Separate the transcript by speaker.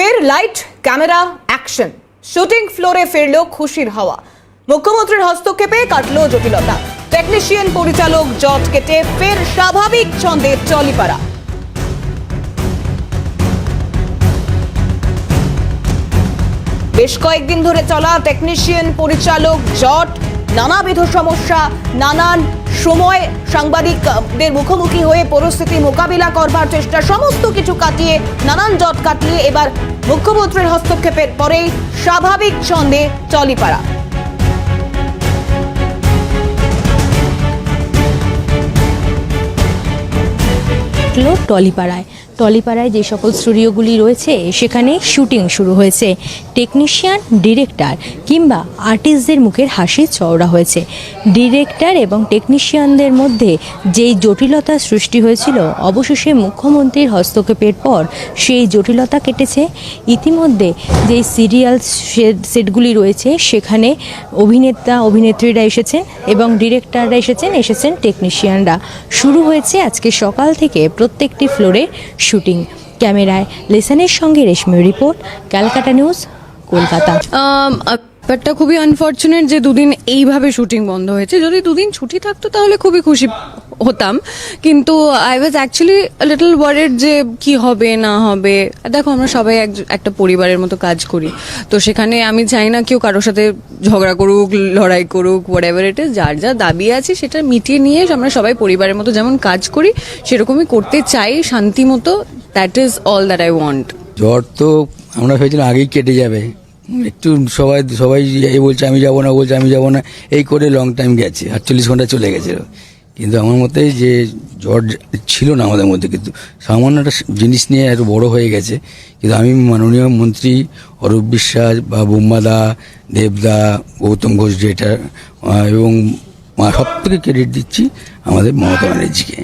Speaker 1: ফের light, camera, action. Shooting ফ্লোরে ফিরল খুশির হাওয়া। মুখ্যমন্ত্রীর হস্তক্ষেপে কাটলো জটিলতা। টেকনিশিয়ান পরিচালক জট কেটে ফের স্বাভাবিক ছন্দে চলিপাড়া বেশ কয়েকদিন ধরে চলা টেকনিশিয়ান পরিচালক জট নানাবিধ সমস্যা, নানান সময় সাংবাদিকদের মুখোমুখি হয়ে পরিস্থিতি মোকাবিলা করবার চেষ্টা, সমস্ত কিছু কাটিয়ে, নানান জট কাটিয়ে এবার মুখ্যমন্ত্রীর হস্তক্ষেপের পরেই স্বাভাবিক ছন্দে চলিপাড়া।
Speaker 2: টলিপাড়ায়। টলিপাড়ায় যে সকল স্টুডিওগুলি রয়েছে, সেখানে শুটিং শুরু হয়েছে। টেকনিশিয়ান, ডিরেক্টর কিংবা আর্টিস্টদের মুখের হাসি চওড়া হয়েছে। ডিরেক্টর এবং টেকনিশিয়ানদের মধ্যে যেই জটিলতা সৃষ্টি হয়েছিল, অবশেষে মুখ্যমন্ত্রীর হস্তক্ষেপের পর সেই জটিলতা কেটেছে। ইতিমধ্যে যে সিরিয়াল সেটগুলি রয়েছে, সেখানে অভিনেতা, অভিনেত্রীরা এসেছেন এবং ডিরেক্টররা এসেছেন এসেছেন টেকনিশিয়ানরা। শুরু হয়েছে আজকে সকাল থেকে প্রত্যেকটি ফ্লোরে শুটিং। ক্যামেরায় লেসানের সঙ্গে Reshmi report, Calcutta news, Kolkata.
Speaker 3: ব্যাপারটা খুবই আনফর্চুনেট যে দুদিন এইভাবে শুটিং বন্ধ হয়েছে। যদি দুদিন ছুটি থাকতো তাহলে খুবই খুশি হতাম। কিন্তু I was actually little worried যে কি হবে, না হবে। দেখো, আমরা সবাই এক- একটা পরিবারের মতো কাজ করি। তো সেখানে আমি চাই না কেউ কারোর সাথে ঝগড়া করুক, লড়াই করুক হোয়াট এভার ইজ যার যা দাবি আছে সেটা মিটিয়ে নিয়ে আমরা সবাই পরিবারের মতো যেমন কাজ করি, সেরকমই করতে চাই শান্তি মতো। That is all that I want
Speaker 4: জ্বর তো আমরা ভেবেছিলাম আগেই কেটে যাবে। একটু সবাই সবাই এই বলছে আমি যাব না বলছে আমি যাব না। এই করে লং টাইম গেছে, আটচল্লিশ ঘণ্টা চলে গেছে কিন্তু আমার মতে যে জ্বর ছিল না আমাদের মধ্যে, কিন্তু সামান্য একটা জিনিস নিয়ে এত বড় হয়ে গেছে, কিন্তু আমি মাননীয় মন্ত্রী অরূপ বিশ্বাস বা বুম্বাদা, দেবদা, গৌতম ঘোষ যেটা এবং সব থেকে ক্রেডিট দিচ্ছি আমাদের মমতা ব্যানার্জিকে।